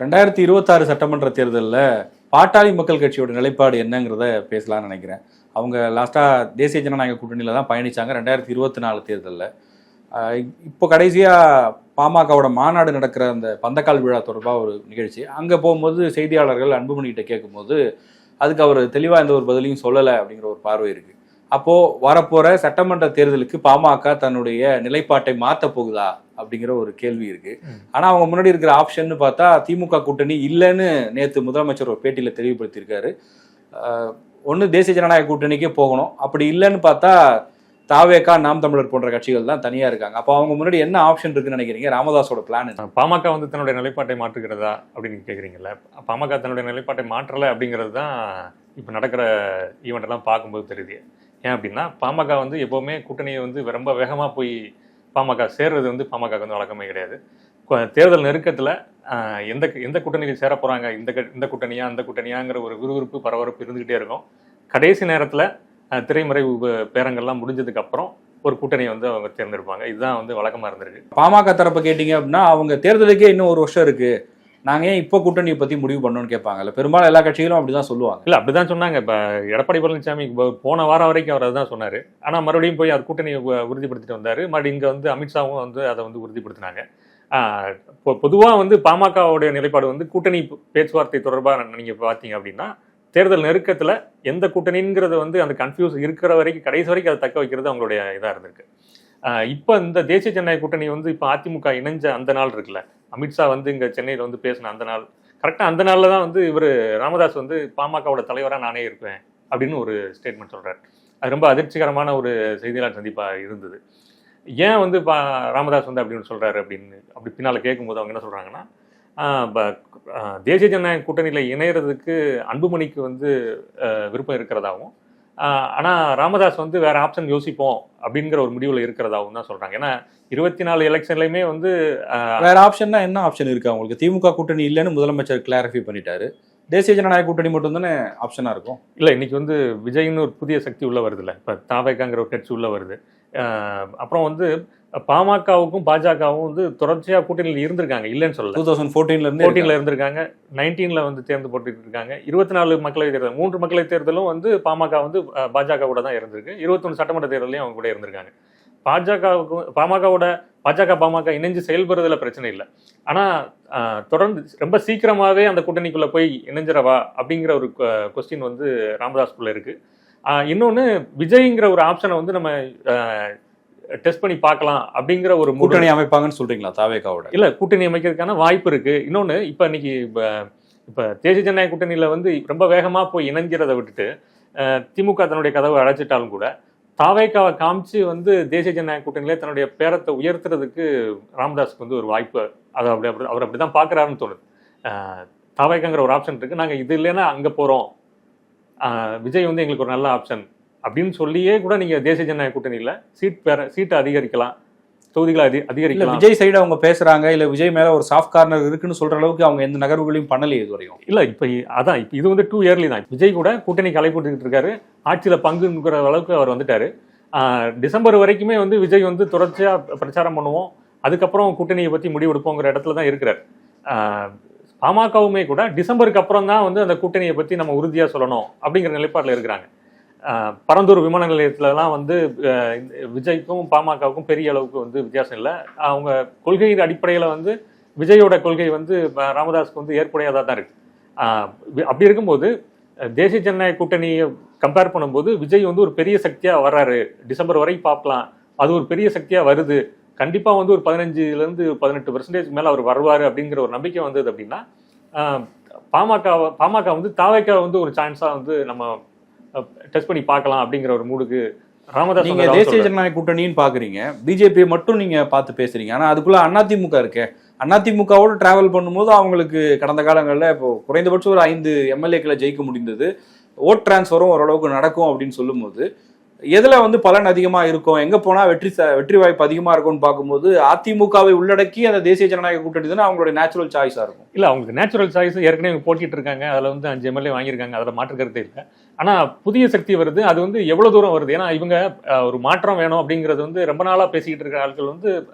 ரெண்டாயிரத்தி இருபத்தாறு சட்டமன்ற தேர்தலில் பாட்டாளி மக்கள் கட்சியோட நிலைப்பாடு என்னங்கிறத பேசலாம்னு நினைக்கிறேன். அவங்க லாஸ்ட்டாக தேசிய ஜனநாயக கூட்டணியில் தான் பயணிச்சாங்க ரெண்டாயிரத்தி இருபத்தி நாலு தேர்தலில். இப்போ கடைசியாக பாமகவோட மாநாடு நடக்கிற அந்த பந்தக்கால் விழா தொடர்பாக ஒரு நிகழ்ச்சி. அங்கே போகும்போது செய்தியாளர்கள் அன்புமணிகிட்ட கேட்கும்போது அதுக்கு அவர் தெளிவாக எந்த ஒரு பதிலையும் சொல்லலை அப்படிங்கிற ஒரு பார்வை இருக்குது அப்போது வரப்போகிற சட்டமன்ற தேர்தலுக்கு பாமக தன்னுடைய நிலைப்பாட்டை மாற்ற போகுதா? அப்படிங்கிற ஒரு கேள்வி இருக்கு. ஆனா அவங்க முன்னாடி இருக்கிற ஆப்ஷன் பார்த்தா திமுக கூட்டணி இல்லைன்னு நேத்து முதலமைச்சர் ஒரு பேட்டியில தெளிவுபடுத்தியிருக்காரு. ஒன்று தேசிய ஜனநாயக கூட்டணிக்கே போகணும். அப்படி இல்லைன்னு பார்த்தா தாவேக்கா நாம் தமிழர் போன்ற கட்சிகள் தான் தனியா இருக்காங்க. அப்போ அவங்க முன்னாடி என்ன ஆப்ஷன் இருக்குன்னு நினைக்கிறீங்க? ராமதாஸோட பிளான் பாமக வந்து தன்னுடைய நிலைப்பாட்டை மாற்றுகிறதா அப்படின்னு கேட்குறீங்கல்ல பாமக தன்னுடைய நிலைப்பாட்டை மாற்றலை அப்படிங்கிறது தான் இப்போ நடக்கிற ஈவெண்ட் எல்லாம் பார்க்கும்போது தெரியுது. ஏன் அப்படின்னா பாமக வந்து எப்போவுமே கூட்டணியை வந்து ரொம்ப வேகமாக போய் பாமக சேர்றது வந்து பாமக வந்து வழக்கமே கிடையாது. தேர்தல் நெருக்கத்தில் எந்த எந்த கூட்டணியில் சேர போகிறாங்க இந்த இந்த கூட்டணியா அந்த கூட்டணியாங்கிற ஒரு விறுவிறுப்பு பரபரப்பு இருந்துகிட்டே இருக்கும். கடைசி நேரத்தில் திரைமறை பேரங்கள்லாம் முடிஞ்சதுக்கப்புறம் ஒரு கூட்டணியை வந்து அவங்க தேர்ந்தெடுப்பாங்க. இதுதான் வந்து வழக்கமாக இருந்திருக்கு. பாமக தரப்பு கேட்டிங்க அப்படின்னா அவங்க தேர்தலுக்கே இன்னும் ஒரு வருஷம் இருக்குது நாங்க ஏன் இப்போ கூட்டணியை பத்தி முடிவு பண்ணணும்னு கேட்பாங்கல்ல? பெரும்பாலும் எல்லா கட்சிகளும் அப்படிதான் சொல்லுவாங்க. இல்ல அப்படிதான் சொன்னாங்க. இப்ப எடப்பாடி பழனிசாமி போன வாரம் வரைக்கும் அவர் அதுதான் சொன்னாரு. ஆனா மறுபடியும் போய் அவர் கூட்டணியை உறுதிப்படுத்திட்டு வந்தாரு. மறுபடியும் இங்க வந்து அமித்ஷாவும் வந்து அதை வந்து உறுதிப்படுத்தினாங்க. பொதுவாக வந்து பாமகவுடைய நிலைப்பாடு வந்து கூட்டணி பேச்சுவார்த்தை தொடர்பாக நீங்கள் பார்த்தீங்க அப்படின்னா தேர்தல் நெருக்கத்தில் எந்த கூட்டணிங்கிறது வந்து அந்த கன்ஃபியூஸ் இருக்கிற வரைக்கும் கடைசி வரைக்கும் அதை தக்க வைக்கிறது அவங்களுடைய இதாக இருந்திருக்கு. இப்போ இந்த தேசிய ஜனநாயக கூட்டணி வந்து இப்போ அதிமுக இணைஞ்ச அந்த நாள் இருக்குல்ல அமித்ஷா வந்து இங்கே சென்னையில் வந்து பேசின அந்த நாள். கரெக்டாக அந்த நாளில் தான் வந்து இவர் ராமதாஸ் வந்து பாமகவோட தலைவராக நானே இருப்பேன் அப்படின்னு ஒரு ஸ்டேட்மெண்ட் சொல்கிறார் அது ரொம்ப அதிர்ச்சிகரமான ஒரு செய்தியாளர் சந்திப்பாக இருந்தது. ஏன் வந்து பா ராமதாஸ் வந்து அப்படின்னு சொல்கிறாரு அப்படின்னு அப்படி பின்னால் கேட்கும்போது அவங்க என்ன சொல்கிறாங்கன்னா தேசிய ஜனநாயக கூட்டணியில் இணையறதுக்கு அன்புமணிக்கு வந்து விருப்பம் இருக்கிறதாகவும் ஆஹ் ஆனா ராமதாஸ் வந்து வேற ஆப்ஷன் யோசிப்போம் அப்படிங்கிற ஒரு முடிவுல இருக்கிறதாவும் தான் சொல்றாங்க. ஏன்னா இருபத்தி நாலு எலெக்ஷன்லயுமே வந்து வேற ஆப்ஷன்னா என்ன ஆப்ஷன் இருக்கு அவங்களுக்கு? திமுக கூட்டணி இல்லைன்னு முதலமைச்சர் கிளாரிஃபை பண்ணிட்டாரு. தேசிய ஜனநாயக கூட்டணி மட்டும் தானே ஆப்ஷனா இருக்கும்? இல்ல இன்னைக்கு வந்து விஜய்னு ஒரு புதிய சக்தி உள்ள வருதுல்ல. இப்ப தாவேக்காங்கிற ஒரு கட்சி உள்ள வருது. அப்புறம் வந்து பாமகவுக்கும் பாஜகவும் வந்து தொடர்ச்சியா கூட்டணியில் இருந்திருக்காங்க இல்லைன்னு சொல்லல. டூ தௌசண்ட் ஃபோர்டீன்ல இருந்து போட்டியில் இருந்திருக்காங்க நைன்டீன்ல வந்து தேர்ந்து போட்டுட்டு இருக்காங்க. இருபத்தி நாலு மக்களவை தேர்தல் மூன்று மக்களவை தேர்தலும் வந்து பாமக வந்து பாஜக கூட தான் இருந்திருக்கு. இருபத்தொன்று சட்டமன்ற தேர்தலையும் அவங்க கூட இருந்திருக்காங்க. பாஜகவுக்கு பாமகவோட பாஜக பாமக இணைஞ்சு செயல்படுறதுல பிரச்சனை இல்லை. ஆனா அஹ், தொடர்ந்து ரொம்ப சீக்கிரமாவே அந்த கூட்டணிக்குள்ள போய் இணைஞ்சிரவா அப்படிங்கிற ஒரு கொஸ்டின் வந்து ராமதாஸ்குள்ள இருக்கு. அஹ், இன்னொன்னு விஜய்ங்கிற ஒரு ஆப்ஷனை வந்து நம்ம டெஸ்ட் பண்ணி பார்க்கலாம் அப்படிங்கிற ஒரு கூட்டணி அமைப்பாங்கன்னு சொல்றீங்களா தாவேக்காவோட இல்ல கூட்டணி அமைக்கிறதுக்கான வாய்ப்பு இருக்கு. இன்னொன்னு இப்ப இன்னைக்கு இப்ப- தேசிய ஜனநாயக கூட்டணியில வந்து ரொம்ப வேகமா போய் இணைஞ்சிறதை விட்டுட்டு திமுக தன்னுடைய கதவை அடைச்சிட்டாலும் கூட தாவேக்காவை காமிச்சு வந்து தேசிய ஜனநாயக கூட்டணியில தன்னுடைய பேரத்தை உயர்த்துறதுக்கு ராமதாஸ்க்கு வந்து ஒரு வாய்ப்பு அதை அப்படி அப்படி அவர் அப்படிதான் பாக்குறாருன்னு தோணுது. அஹ், தாவேக்காங்கிற ஒரு ஆப்ஷன் இருக்கு. நாங்க இது இல்லைன்னா அங்க போறோம். அஹ், விஜய் வந்து எங்களுக்கு ஒரு நல்ல ஆப்ஷன் அப்படின்னு சொல்லியே கூட நீங்க தேசிய ஜனநாயக கூட்டணியில சீட் பெற சீட்டை அதிகரிக்கலாம் தொகுதிகளை அதி அதிகரிக்கலாம். விஜய் சைடு அவங்க பேசுறாங்க இல்ல விஜய் மேல ஒரு சாஃப்ட் கார்னர் இருக்குன்னு சொல்ற அளவுக்கு அவங்க எந்த நகர்வுகளையும் பண்ணலையே இதுவரையும். இல்ல இப்ப அதான் இப்ப இது வந்து டூ இயர்லி தான். விஜய் கூட கூட்டணி களை இருக்காரு ஆட்சியில பங்குங்கிற அளவுக்கு அவர் வந்துட்டாரு. ஆஹ் டிசம்பர் வரைக்குமே வந்து விஜய் வந்து தொடர்ச்சியா பிரச்சாரம் பண்ணுவோம் அதுக்கப்புறம் கூட்டணியை பத்தி முடிவெடுப்போங்கிற இடத்துல தான் இருக்கிறார். ஆஹ் பாமகவுமே கூட டிசம்பருக்கு அப்புறம் தான் வந்து அந்த கூட்டணியை பற்றி நம்ம உறுதியாக சொல்லணும் அப்படிங்கிற நிலைப்பாட்டில் இருக்கிறாங்க. பரந்தூர் விமான நிலையத்துலலாம் வந்து இந்த விஜய்க்கும் பாமகவுக்கும் பெரிய அளவுக்கு வந்து வித்தியாசம் இல்லை. அவங்க கொள்கையின் அடிப்படையில் வந்து விஜயோட கொள்கை வந்து ப- ராமதாஸ்க்கு வந்து ஏற்புடையதாக தான் இருக்குது அப்படி இருக்கும்போது தேசிய ஜனநாயக கூட்டணியை கம்பேர் பண்ணும்போது விஜய் வந்து ஒரு பெரிய சக்தியாக வர்றாரு. டிசம்பர் வரைக்கும் பார்க்கலாம். அது ஒரு பெரிய சக்தியாக வருது. கண்டிப்பா வந்து ஒரு பதினஞ்சுல இருந்து பதினெட்டு பெர்சன்டேஜ் மேல அவர் வருவாரு அப்படிங்கிற ஒரு நம்பிக்கை வந்தது அப்படின்னா பாமக பாமக வந்து தாவைக்கா வந்து ஒரு சான்ஸா வந்து நம்ம டெஸ்ட் பண்ணி பார்க்கலாம் அப்படிங்கிற ஒரு மூடுக்கு ராமதாஸ் நீங்க தேசிய. ஜனநாயக கூட்டணின்னு பாக்குறீங்க. பிஜேபியை மட்டும் நீங்க பார்த்து பேசுறீங்க. ஆனா அதுக்குள்ள அதிமுக இருக்கே. அதிமுகவோட டிராவல் பண்ணும்போது அவங்களுக்கு கடந்த காலங்களில் இப்போ குறைந்தபட்சம் ஒரு ஐந்து எம்எல்ஏக்களை ஜெயிக்க முடிந்தது. ஓட் டிரான்ஸ்ஃபரும் ஓரளவுக்கு நடக்கும் அப்படின்னு சொல்லும்போது எதில் வந்து பலன் அதிகமாக இருக்கும்? எங்கே போனால் வெற்றி ச- வெற்றி வாய்ப்பு அதிகமாக இருக்கும்னு பார்க்கும்போது அதிமுகவை உள்ளடக்கி அந்த தேசிய ஜனநாயக கூட்டணி தானே அவங்களுடைய நேச்சுரல் சாய்ஸாக இருக்கும். இல்லை அவங்களுக்கு நேச்சுரல் சாய்ஸ் ஏற்கனவே இவங்க போட்டிட்டு இருக்காங்க. அதில் வந்து அஞ்சு எம்எல்ஏ வாங்கியிருக்காங்க. அதில் மாற்று இல்லை. ஆனால் புதிய சக்தி வருது. அது வந்து எவ்வளோ தூரம் வருது? ஏன்னா இவங்க ஒரு மாற்றம் வேணும் அப்படிங்கிறது வந்து ரொம்ப நாளாக பேசிக்கிட்டு இருக்கிற ஆட்கள் வந்து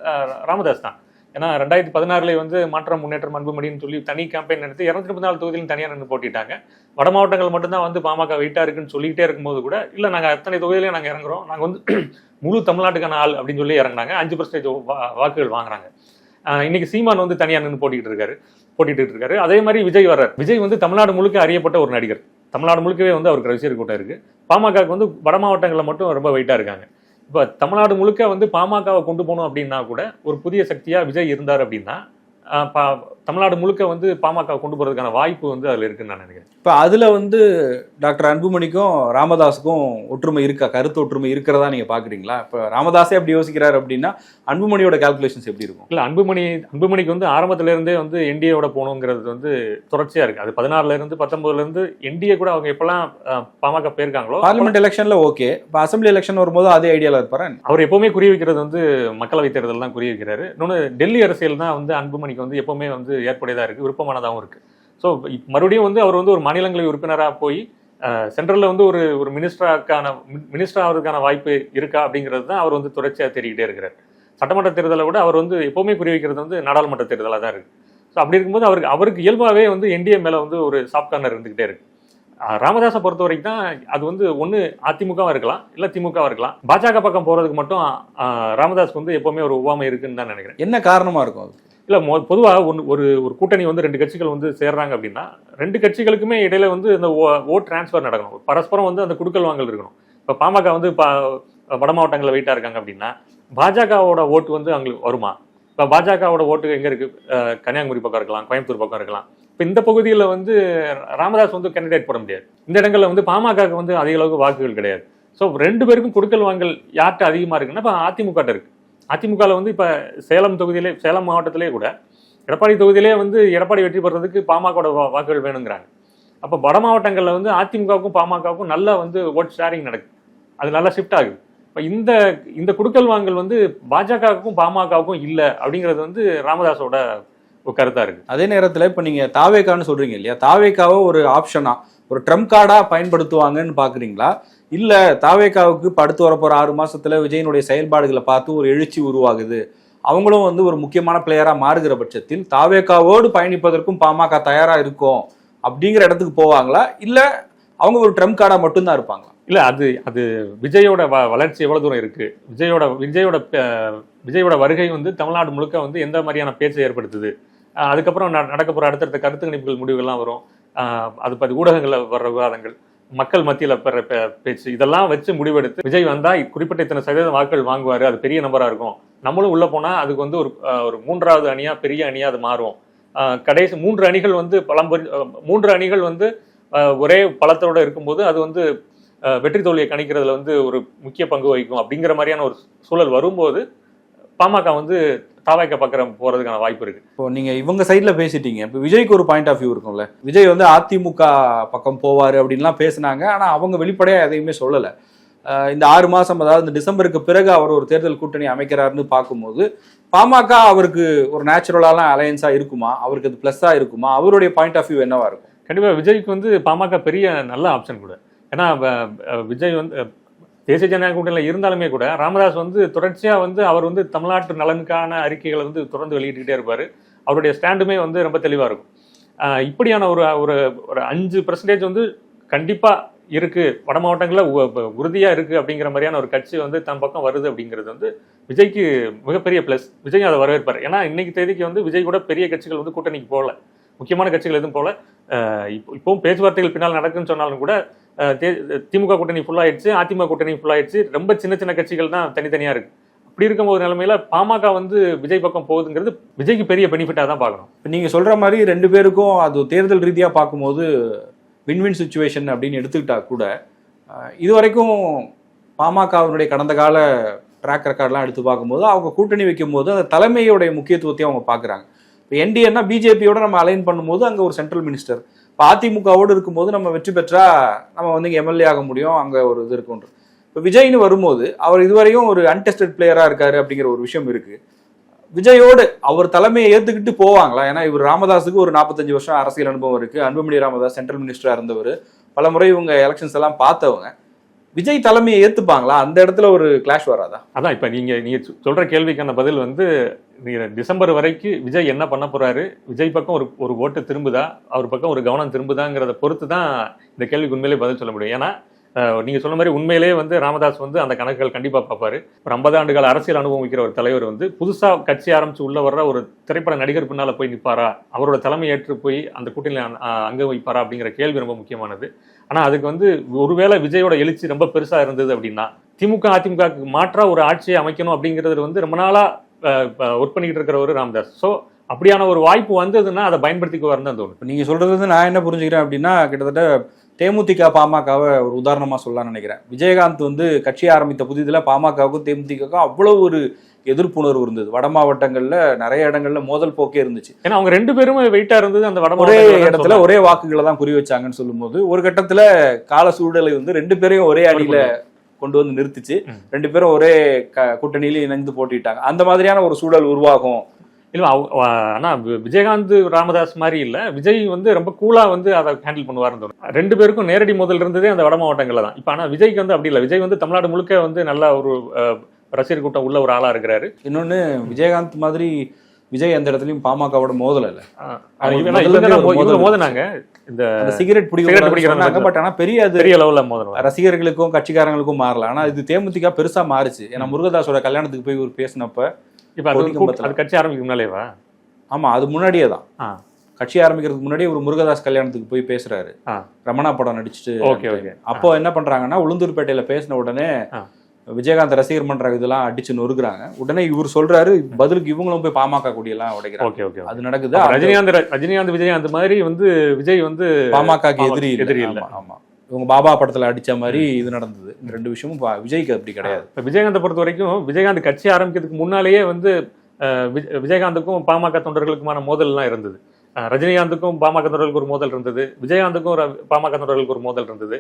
ராமதாஸ் தான். ஏன்னா ரெண்டாயிரத்தி பதினாறுல வந்து மாற்றம் முன்னேற்றம் அன்புமணின்னு சொல்லி தனி கேம்பெயின் நடத்தி இரநூத்தி முப்பத்தி நாலு தொகுதியிலும் தனியாக நின்று போட்டிட்டாங்க. வட மாவட்டங்கள் மட்டும்தான் வந்து பாமக வெயிட்டாக இருக்குன்னு சொல்லிக்கிட்டே இருக்கும்போது கூட இல்லை நாங்கள் அத்தனை தொகுதியிலையும் நாங்கள் இறங்குறோம். நாங்கள் வந்து முழு தமிழ்நாட்டுக்கான ஆள் அப்படின்னு சொல்லி இறங்குனாங்க. அஞ்சு பர்சன்டேஜ் வாக்குகள் வாங்குறாங்க. இன்னைக்கு சீமான் வந்து தனியாக நின்று போட்டிட்டு இருக்காரு. போட்டிட்டு இருக்காரு. அதே மாதிரி விஜய் வர்றார். விஜய் வந்து தமிழ்நாடு முழுக்க அறியப்பட்ட ஒரு நடிகர். தமிழ்நாடு முழுக்கவே வந்து அவருக்கு ரசிகர் கூட்டம் இருக்கு. பாமகவுக்கு வந்து வட மாவட்டங்களில் மட்டும் ரொம்ப வெயிட்டாக இருக்காங்க. இப்போ தமிழ்நாடு முழுக்க வந்து பாமகவை கொண்டு போகணும் அப்படின்னா கூட ஒரு புதிய சக்தியா விஜய் இருந்தார் அப்படின்னா பா- தமிழ்நாடு முழுக்க வந்து பாமகவை கொண்டு போறதுக்கான வாய்ப்பு வந்து அதுல இருக்குன்னு நான் நினைக்கிறேன். இப்போ அதுல வந்து டாக்டர் அன்புமணிக்கும் ராமதாஸுக்கும் ஒற்றுமை இருக்கா? கருத்து ஒற்றுமை இருக்கிறதா நீங்க பாக்குறீங்களா? இப்போ ராமதாஸே அப்படி யோசிக்கிறாரு அப்படின்னா அன்புமணியோட கால்குலேஷன்ஸ் எப்படி இருக்கும்? இல்ல அன்புமணி அன்புமணிக்கு வந்து ஆரம்பத்துல இருந்தே வந்து என்டிஏவோட போகணுங்கிறது வந்து தொடர்ச்சியா இருக்கு. அது பதினாறுல இருந்து பத்தொன்பதுல இருந்து என்டிஏ கூட அவங்க எப்பெல்லாம் பாமக போயிருக்காங்களோ பார்லிமெண்ட் எலெக்ஷன்ல ஓகே இப்போ அசம்பிளி எலெக்ஷன் வரும்போது அதே ஐடியால இருப்பாரு? அவர் எப்பவுமே குறி வைக்கிறது வந்து மக்களவை தேர்தல் தான் குறி வைக்கிறாரு. இன்னொன்று டெல்லி அரசியல் தான் வந்து அன்புமணிக்கு வந்து எப்பவுமே வந்து ஏற்படையதாக இருக்குது விருப்பமானதாகவும் இருக்குது ஸோ மறுபடியும் வந்து அவர் வந்து ஒரு மாநிலங்களவை உறுப்பினராக போய் சென்ட்ரலில் வந்து ஒரு ஒரு மினிஸ்டராக்கான மினிஸ்டர் ஆகிறதுக்கான வாய்ப்பு இருக்கா அப்படிங்கிறது தான் அவர் வந்து தொடர்ச்சியாக தேடிக்கிட்டே இருக்கிறார். சட்டமன்ற தேர்தலை விட அவர் வந்து எப்போவுமே குறி வைக்கிறது வந்து நாடாளுமன்ற தேர்தலாக தான் இருக்குது ஸோ அப்படி இருக்கும்போது அவருக்கு அவருக்கு இயல்பாகவே வந்து என்டிஏ மேலே வந்து ஒரு சாப் கார்னர் இருந்துகிட்டே இருக்கு. ராமதாஸை பொறுத்த வரைக்கும் தான் அது வந்து ஒன்று அதிமுகவாக இருக்கலாம் இல்லை திமுகவாக இருக்கலாம். பாஜக பக்கம் போகிறதுக்கு மட்டும் ராமதாஸ்க்கு வந்து எப்போவுமே ஒரு ஒவ்வாமை இருக்குன்னு தான் நினைக்கிறேன். என்ன காரணமாக இருக்கும் அது? இல்லை மொ- பொதுவாக ஒன்று ஒரு ஒரு கூட்டணி வந்து ரெண்டு கட்சிகள் வந்து சேர்றாங்க அப்படின்னா ரெண்டு கட்சிகளுக்குமே இடையில வந்து இந்த ஓட் டிரான்ஸ்ஃபர் நடக்கணும். பரஸ்பரம் வந்து அந்த குடுக்கல் வாங்கல் இருக்கணும். இப்போ பாமக வந்து பா வட மாவட்டங்களில் வெயிட்டாக இருக்காங்க அப்படின்னா பாஜகவோட ஓட்டு வந்து அங்களுக்கு வருமா? இப்போ பாஜகவோட ஓட்டு எங்கே இருக்குது கன்னியாகுமரி பக்கம் இருக்கலாம் கோயம்புத்தூர் பக்கம் இருக்கலாம். இப்போ இந்த பகுதியில் வந்து ராமதாஸ் வந்து கேண்டிடேட் போட முடியாது. இந்த இடங்களில் வந்து பாமகவுக்கு வந்து அதிக அளவுக்கு வாக்குகள் கிடையாது. ஸோ ரெண்டு பேருக்கும் குடுக்கல் வாங்கல் யார்கிட்ட அதிகமாக இருக்குன்னா இப்போ அதிமுக இருக்குது அதிமுகவில் வந்து இப்போ சேலம் தொகுதியிலே சேலம் மாவட்டத்திலே கூட எடப்பாடி தொகுதியிலே வந்து எடப்பாடி வெற்றி பெறதுக்கு பாமகவோட வாக்குகள் வேணுங்கிறாங்க. அப்போ வட மாவட்டங்களில் வந்து அதிமுகவுக்கும் பாமகவுக்கும் நல்லா வந்து ஓட் ஷேரிங் நடக்குது அது நல்லா ஷிஃப்ட் ஆகுது. இப்போ இந்த இந்த குடுக்கல் வாங்கல் வந்து பாஜகவுக்கும் பாமகவுக்கும் இல்லை அப்படிங்கிறது வந்து ராமதாஸோட ஒரு கருத்தாக இருக்குது அதே நேரத்தில் இப்போ நீங்கள் தாவேக்கான்னு சொல்கிறீங்க இல்லையா? தாவேக்காவை ஒரு ஆப்ஷனாக ஒரு ட்ரம் கார்டாக பயன்படுத்துவாங்கன்னு பார்க்குறீங்களா இல்ல தாவேக்காவுக்கு படுத்து வரப்போற ஆறு மாசத்துல விஜயனுடைய செயல்பாடுகளை பார்த்து ஒரு எழுச்சி உருவாகுது. அவங்களும் வந்து ஒரு முக்கியமான பிளேயரா மாறுகிற பட்சத்தில் தாவேக்காவோடு பயணிப்பதற்கும் பாமக தயாரா இருக்கும் அப்படிங்கிற இடத்துக்கு போவாங்களா? இல்ல அவங்க ஒரு ட்ரம் கார்டா மட்டும்தான் இருப்பாங்களா? இல்ல அது அது விஜயோட வ வளர்ச்சி எவ்வளவு தூரம் இருக்கு? விஜயோட விஜயோட விஜயோட வருகை வந்து தமிழ்நாடு முழுக்க வந்து எந்த மாதிரியான பேச்சை ஏற்படுத்துது? அதுக்கப்புறம் ந- நடக்க போற அடுத்தடுத்த கருத்து கணிப்புகள் முடிவுகள்லாம் வரும். அது பற்றி ஊடகங்களில் வர்ற விவாதங்கள். மக்கள் மத்தியில் பெற பே- பேச்சு இதெல்லாம் வச்சு முடிவெடுத்து விஜய் வந்தா குறிப்பிட்ட இத்தனை சதவீதம் வாக்குகள் வாங்குவாரு. அது பெரிய நம்பரா இருக்கும். நம்மளும் உள்ள போனா அதுக்கு வந்து ஒரு ஒரு மூன்றாவது அணியா பெரிய அணியா அது மாறும். கடைசி மூன்று அணிகள் வந்து பழம்பொரி மூன்று அணிகள் வந்து ஒரே பலத்தோட இருக்கும்போது அது வந்து வெற்றி தோல்வியை கணிக்கிறதுல வந்து ஒரு முக்கிய பங்கு வகிக்கும். அப்படிங்கிற மாதிரியான ஒரு சூழல் வரும்போது பாமக வந்து தாவாய்க்க பக்கம் போறதுக்கான வாய்ப்பு இருக்கு. இப்போ நீங்க இவங்க சைட்ல பேசிட்டீங்க. இப்போ விஜய்க்கு ஒரு பாயிண்ட் ஆஃப் வியூ இருக்கும்ல. விஜய் வந்து அதிமுக பக்கம் போவாரு அப்படின்லாம் பேசுனாங்க. ஆனா அவங்க வெளிப்படையா எதையுமே சொல்லல. இந்த ஆறு மாசம் அதாவது இந்த டிசம்பருக்கு பிறகு அவர் ஒரு தேர்தல் கூட்டணி அமைக்கிறாருன்னு பார்க்கும்போது பாமக அவருக்கு ஒரு நேச்சுரலாலாம் அலையன்ஸா இருக்குமா? அவருக்கு அது பிளஸ்ஸா இருக்குமா? அவருடைய பாயிண்ட் ஆஃப் வியூ என்னவா இருக்கும்? கண்டிப்பா விஜய்க்கு வந்து பாமக பெரிய நல்ல ஆப்ஷன் கூட. ஏன்னா விஜய் வந்து தேசிய ஜனநாயக கூட்டணியில் இருந்தாலுமே கூட ராமதாஸ் வந்து தொடர்ச்சியாக வந்து அவர் வந்து தமிழ்நாட்டு நலனுக்கான அறிக்கைகளை வந்து தொடர்ந்து வெளியிட்டுக்கிட்டே இருப்பார். அவருடைய ஸ்டாண்டுமே வந்து ரொம்ப தெளிவாக இருக்கும். இப்படியான ஒரு ஒரு ஒரு அஞ்சு பர்சன்டேஜ் வந்து கண்டிப்பாக இருக்கு. வட மாவட்டங்களில் உறுதியாக இருக்குது இருக்கு அப்படிங்கிற மாதிரியான ஒரு கட்சி வந்து தன் பக்கம் வருது அப்படிங்கிறது வந்து விஜய்க்கு மிகப்பெரிய ப்ளஸ் விஜய் அதை வரவேற்பார். ஏன்னா இன்னைக்கு தேதிக்கு வந்து விஜய் கூட பெரிய கட்சிகள் வந்து கூட்டணிக்கு போகல. முக்கியமான கட்சிகள் எதுவும் போல இப்போ இப்போவும் பேச்சுவார்த்தைகள் பின்னால் நடக்குன்னு சொன்னாலும் கூட திமுக கூட்டணி ஃபுல் ஆயிடுச்சு அதிமுக கூட்டணி ஃபுல் ஆயிடுச்சு. ரொம்ப சின்ன சின்ன கட்சிகள் தான் தனித்தனியா இருக்கு. அப்படி இருக்கும்போது நிலைமையில பாமக வந்து விஜய் பக்கம் போகுதுங்கிறது விஜய்க்கு பெரிய பெனிஃபிட்டா தான் பார்க்கணும். இப்போ நீங்க சொல்ற மாதிரி ரெண்டு பேருக்கும் அது தேர்தல் ரீதியா பார்க்கும்போது வின்வின் சுச்சுவேஷன் அப்படின்னு எடுத்துக்கிட்டா கூட இது வரைக்கும் பாமகவினுடைய கடந்த கால ட்ராக் ரெக்கார்ட்லாம் எடுத்து பார்க்கும்போது அவங்க கூட்டணி வைக்கும்போது அந்த தலைமையோடைய முக்கியத்துவத்தையும் அவங்க பார்க்குறாங்க. இப்போ என்டிஏன்னா பிஜேபியோட நம்ம அலைன் பண்ணும்போது அங்கே ஒரு சென்ட்ரல் மினிஸ்டர் இப்போ அதிமுகவோடு இருக்கும்போது நம்ம வெற்றி பெற்றா நம்ம வந்து இங்கே எம்எல்ஏ ஆக முடியும் அங்கே ஒரு இது இருக்குன்ற இப்போ விஜய்னு வரும்போது அவர் இதுவரையும் ஒரு அன்டெஸ்டட் பிளேயராக இருக்காரு அப்படிங்கிற ஒரு விஷயம் இருக்கு. விஜயோடு அவர் தலைமையை ஏற்றுக்கிட்டு போவாங்களா? ஏன்னா இவர் ராமதாஸுக்கு ஒரு நாற்பத்தஞ்சு வருஷம் அரசியல் அனுபவம் இருக்கு. அன்புமணி ராமதாஸ் சென்ட்ரல் மினிஸ்டராக இருந்தவர். பல முறை இவங்க எலெக்ஷன்ஸ் எல்லாம் பார்த்தவங்க. விஜய் தலைமையை ஏற்றுப்பாங்களா அந்த இடத்துல ஒரு கிளாஷ் வராதா? அதான் இப்போ நீங்கள் நீங்கள் சொல்கிற கேள்விக்கான பதில் வந்து டிசம்பர் வரைக்கும் விஜய் என்ன பண்ண போறாரு? விஜய் பக்கம் ஒரு ஒரு ஓட்டு திரும்புதா? அவர் பக்கம் ஒரு கவனம் திரும்புதாங்கிறத பொறுத்து தான் இந்த கேள்விக்கு உண்மையிலே பதில் சொல்ல முடியும். ஏன்னா நீங்கள் நீங்க சொன்ன மாதிரி உண்மையிலேயே வந்து ராமதாஸ் வந்து அந்த கணக்குகள் கண்டிப்பா பார்ப்பாரு. ஒரு ஐம்பது ஆண்டுகள் அரசியல் அனுபவிக்கிற ஒரு தலைவர் வந்து புதுசா கட்சி ஆரம்பிச்சு உள்ள வர்ற ஒரு திரைப்பட நடிகர் பின்னால போய் நிற்பாரா அவரோட தலைமை ஏற்று போய் அந்த கூட்டணியில் அங்கே அங்க வைப்பாரா? அப்படிங்கிற கேள்வி ரொம்ப முக்கியமானது. ஆனா அதுக்கு வந்து ஒருவேளை விஜயோட எழுச்சி ரொம்ப பெருசா இருந்தது அப்படின்னா திமுக அதிமுகவுக்கு மாற்றா ஒரு ஆட்சியை அமைக்கணும் அப்படிங்கிறது வந்து ரொம்ப நாளா ஒர்க் பண்ணிக்கிட்டு இருக்கிற ஒரு ராமதாஸ். ஸோ அப்படியான ஒரு வாய்ப்பு வந்ததுன்னா அதை பயன்படுத்திக்குவாருன்னு தான் தோணுது. இப்போ நீங்கள் சொல்கிறது வந்து நான் என்ன புரிஞ்சுக்கிறேன் அப்படின்னா கிட்டத்தட்ட தேமுதிக பாமகவை ஒரு உதாரணமாக சொல்லலாம்னு நினைக்கிறேன். விஜயகாந்த் வந்து கட்சி ஆரம்பித்த புதிதில் பாமகவுக்கும் தேமுதிகவுக்கும் அவ்வளோ ஒரு எதிர்ப்புணர்வு இருந்தது. வட மாவட்டங்களில் நிறைய இடங்கள்ல மோதல் போக்கே இருந்துச்சு. ஏன்னா அவங்க ரெண்டு பேரும் வெயிட்டா இருந்தது அந்த வட ஒரே இடத்துல ஒரே வாக்குகளை தான் குறி வச்சாங்கன்னு சொல்லும்போது ஒரு கட்டத்துல கால சூழ்நிலை வந்து ரெண்டு பேரையும் ஒரே அணியில கொண்டு வந்து நிறுத்திச்சு. ரெண்டு பேரும் ஒரே கூட்டணியில இணைந்து போட்டிட்டாங்க. அந்த மாதிரியான ஒரு சூழல் உருவாகும். இல்ல அவ- அவ- ஆனா வி- விஜயகாந்த் ராமதாஸ் மாதிரி இல்ல. விஜய் வந்து ரொம்ப கூலா வந்து அதை ஹேண்டில் பண்ணுவாருன்னு தோணும் ரெண்டு பேருக்கும் நேரடி மோதல் இருந்ததே அந்த வட மாவட்டங்கள்ல தான். இப்ப ஆனா விஜய்க்கு வந்து அப்படி இல்ல. விஜய் வந்து தமிழ்நாடு முழுக்க வந்து நல்ல ஒரு ரசிகர் கூட்டம் உள்ள ஒரு ஆளா இருக்கிறாரு. இன்னொன்னு விஜயகாந்த் மாதிரி விஜய் அந்த இடத்துலயும் பாமகவோட மோதல மோதல். மோதினாங்க. இந்த சிகரெட் பிடிக்கிறாங்க. பட் ஆனா பெரிய பெரிய லெவல்ல மோதினாங்க ரசிகர்களுக்கும் கட்சிக்காரங்களுக்கும் மாறல. ஆனா இது தேமுதிக பெருசா மாறுச்சு. ஏன்னா முருகதாஸோட கல்யாணத்துக்கு போய் ஒரு பேசினப்ப இப்ப அது கட்சி ஆரம்பிக்கும் முன்னாலேவா ஆமா அது முன்னாடியே தான். கட்சி ஆரம்பிக்கிறதுக்கு முன்னாடியே ஒரு முருகதாஸ் கல்யாணத்துக்கு போய் பேசுறாரு. ரமணா படம் நடிச்சுட்டு ஓகே ஓகே. அப்போ என்ன பண்றாங்கன்னா உளுந்தூர்பேட்டையில பேசின உடனே. விஜயகாந்த் ரசிகர் மன்ற இதெல்லாம் அடிச்சு நொறுக்குறாங்க. உடனே இவர் சொல்றாரு பதிலுக்கு இவங்களும் போய் பாமக கொடியெல்லாம் உடைக்கிறாங்க. அது நடக்குது. ரஜினிகாந்த் ரஜினிகாந்த் விஜயகாந்த் மாதிரி வந்து விஜய் வந்து பாமகக்கு எதிரி எதிரி இல்ல. ஆமா இவங்க பாபா படத்துல அடிச்ச மாதிரி இது நடந்தது. இந்த ரெண்டு விஷயமும் விஜய்க்கு அப்படி கிடையாது. இப்ப விஜயகாந்தை பொறுத்த வரைக்கும் விஜயகாந்த் கட்சி ஆரம்பிக்கிறதுக்கு முன்னாலேயே வந்து விஜயகாந்துக்கும் பாமக தொண்டர்களுக்குமான மோதல்லாம் இருந்தது. அஹ், ரஜினிகாந்துக்கும் பாமக தொண்டர்களுக்கு ஒரு மோதல் இருந்தது. விஜயகாந்துக்கும் பாமக தொண்டர்களுக்கு ஒரு மோதல் இருந்தது.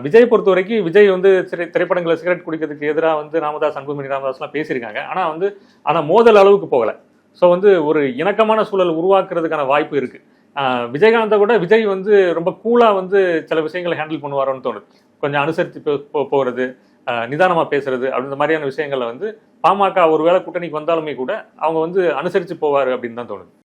விஜய் பொறுத்த வரைக்கும் விஜய் வந்து சிறை திரைப்படங்களை சிகரெட் குடிக்கிறதுக்கு எதிராக வந்து ராமதாஸ் அன்புமணி ராமதாஸ்லாம் பேசியிருக்காங்க. ஆனால் வந்து ஆனால் மோதல் அளவுக்கு போகலை. ஸோ வந்து ஒரு இணக்கமான சூழல் உருவாக்குறதுக்கான வாய்ப்பு இருக்கு. விஜயகாந்தை கூட விஜய் வந்து ரொம்ப கூலாக வந்து சில விஷயங்களை ஹேண்டில் பண்ணுவாரோன்னு தோணுது. கொஞ்சம் அனுசரித்து போ- போகிறது நிதானமாக பேசுறது அப்படின்ற மாதிரியான விஷயங்களை வந்து பாமக ஒருவேளை கூட்டணிக்கு வந்தாலுமே கூட அவங்க வந்து அனுசரித்து போவார் அப்படின்னு தான் தோணுது.